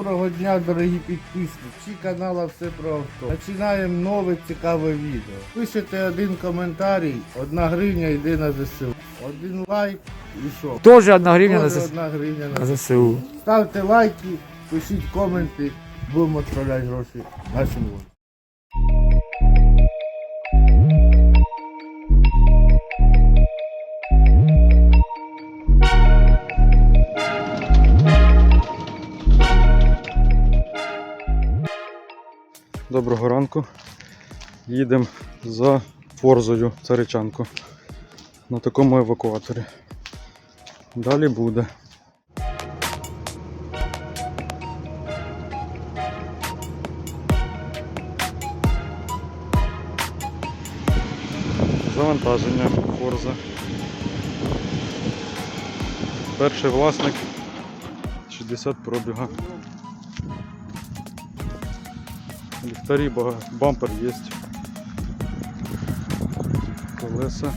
Доброго дня, дорогі підписники канала Все про авто. Починаємо нове цікаве відео. Пишете один коментарій, одна гривня йде на ЗСУ. Один лайк і що? Тоже одна гривня на, Тоже одна гривня на на ЗСУ. Ставте лайки, пишіть коменти, будемо відправляти гроші нашим воїнам. Доброго ранку. Їдемо за Форзою Царичанку на такому евакуаторі. Далі буде. Завантаження Форза. Перший власник 60 пробіга. Ліхтарі, бампер є. Колеса.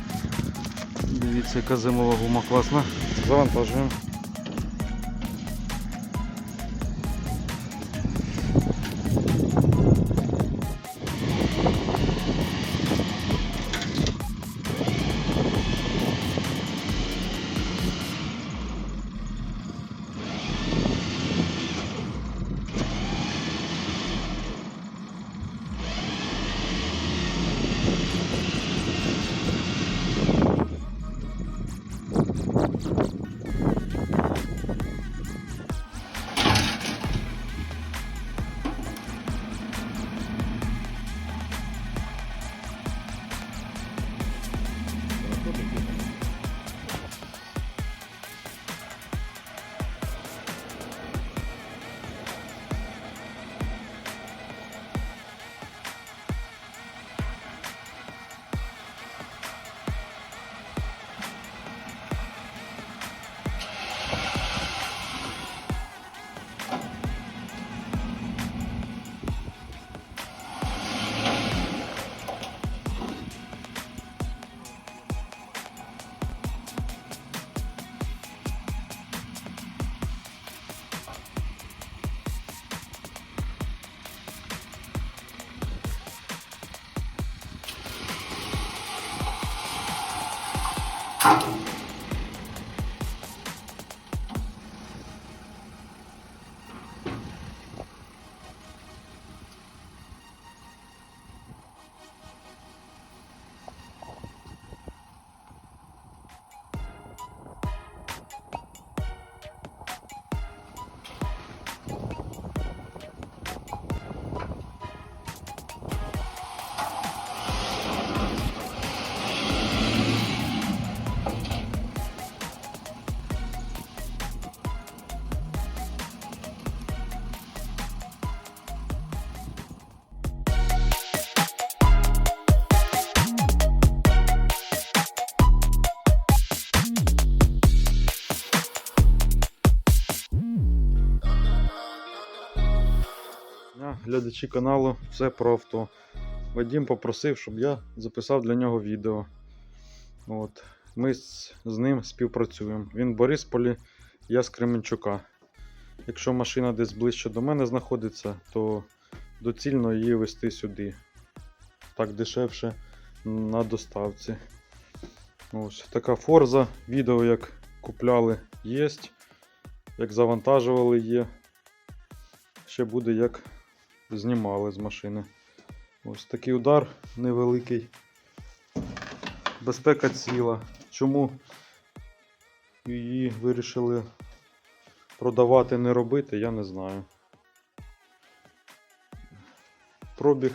Дивіться, яка зимова гума класна. Завантажуємо. Дня, глядачі каналу Все про авто. Вадім попросив, щоб я записав для нього відео. От. Ми з, ним співпрацюємо. Він в Борисполі, я з Кременчука. Якщо машина десь ближче до мене знаходиться, то доцільно її вести сюди. Так дешевше на доставці. Ось така форза. Відео як купляли є. Як завантажували є. Ще буде як знімали з машини. Ось такий удар невеликий. Безпека ціла. Чому її вирішили продавати, не робити, я не знаю. Пробіг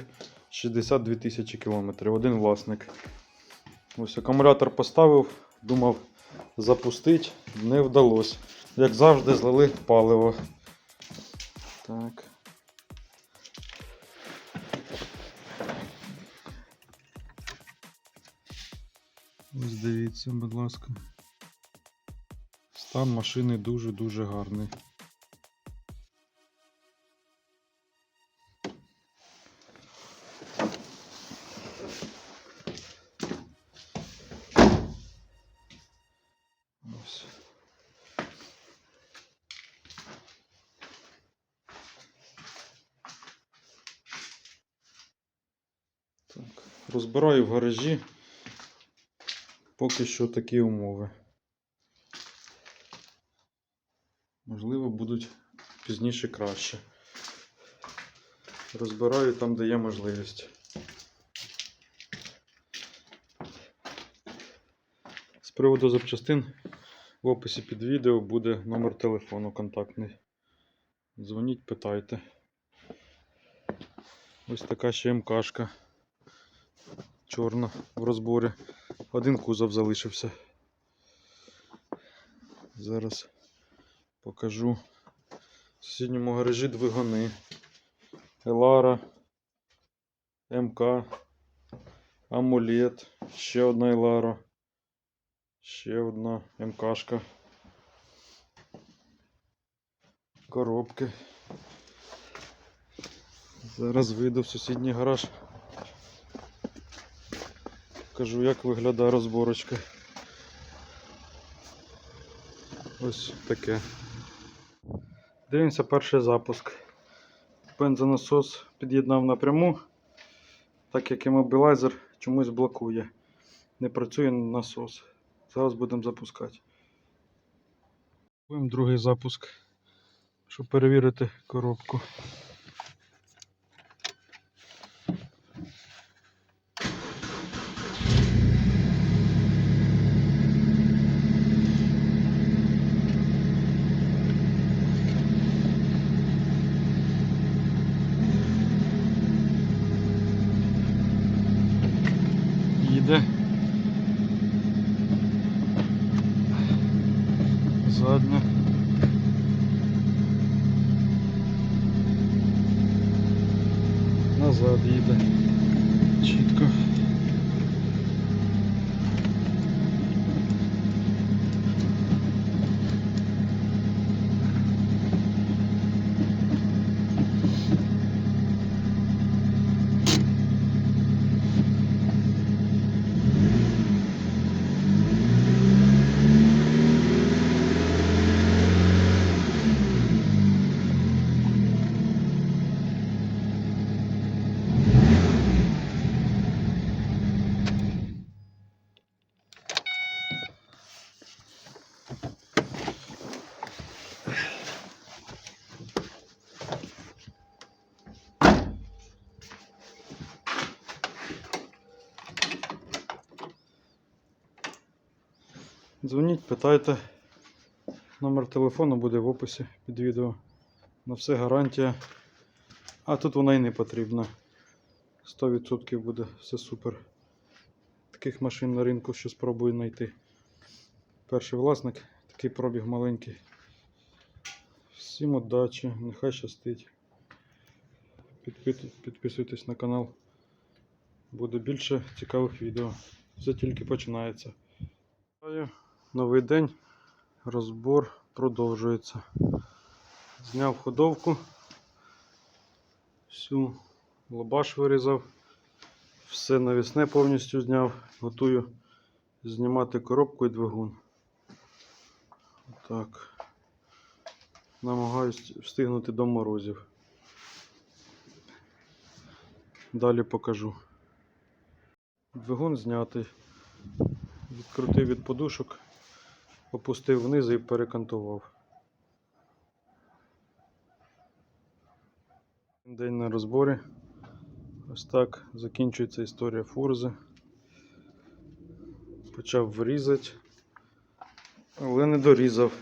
62 тисячі кілометрів, один власник. Ось акумулятор поставив, думав запустити, не вдалося. Як завжди, злили паливо. Так. Ось дивіться, будь ласка. Стан машини дуже-дуже гарний. Так, Розбираю в гаражі. Поки що такі умови. Можливо, будуть пізніше краще. Розбираю там, де є можливість. З приводу запчастин в описі під відео буде номер телефону контактний. Дзвоніть, питайте. Ось така ще МКшка. Чорна в розборі. Один кузов залишився. Зараз покажу. В сусідньому гаражі двигуни. Елара, МК, Амулет, ще одна Елара, ще одна МКшка. Коробки. Зараз вийду в сусідній гараж. Покажу, як виглядає розборочка. Ось таке. Дивимося перший запуск. Бензонасос під'єднав напряму, так як імобілайзер чомусь блокує. Не працює насос. Зараз будемо запускати. Робимо другий запуск, щоб перевірити коробку. Їде. Задня. Назад їде. Чітко. Дзвоніть, питайте. Номер телефону буде в описі під відео. На все гарантія. А тут вона і не потрібна. 100% буде все супер. Таких машин на ринку ще спробую знайти. Перший власник, такий пробіг маленький. Всім удачі, нехай щастить. Підписуйтесь на канал. Буде більше цікавих відео. Все тільки починається. Новий день. Розбор продовжується. Зняв ходовку. Всю лобаш вирізав. Все навісне повністю зняв. Готую знімати коробку і двигун. Так. Намагаюсь встигнути до морозів. Далі покажу. Двигун знятий. Відкрутив від подушок, опустив вниз і перекантував. День на розборі. Ось так закінчується історія фурзи. Почав вирізати, але не дорізав.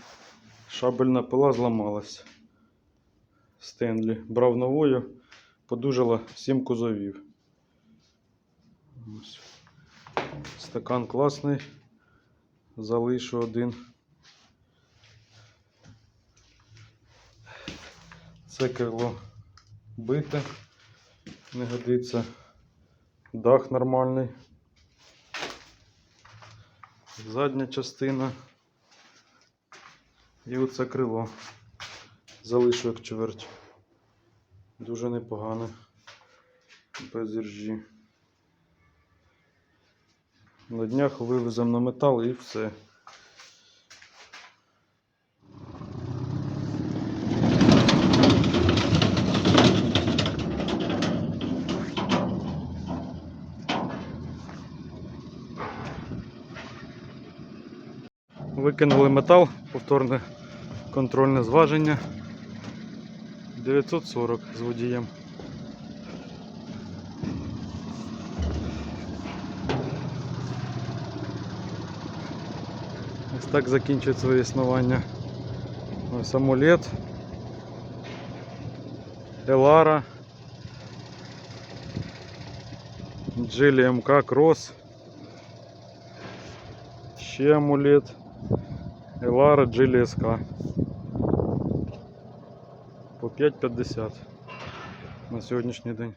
Шабельна пила зламалась. Стенлі. Брав новою, подужала 7 кузовів. Ось. Стакан класний. Залишу один. Це крило бите. Не годиться. Дах нормальний. Задня частина. І оце крило. Залишу як чверть. Дуже непогане. Без іржі на днях вивеземо на метал і все. Викинули метал, повторне контрольне зваження 940 з водієм. так закінчують своє існування. Ось амулет. Елара. Джилі МК Крос. Ще амулет. Елара Джилі СК. По 5,50 на сьогоднішній день.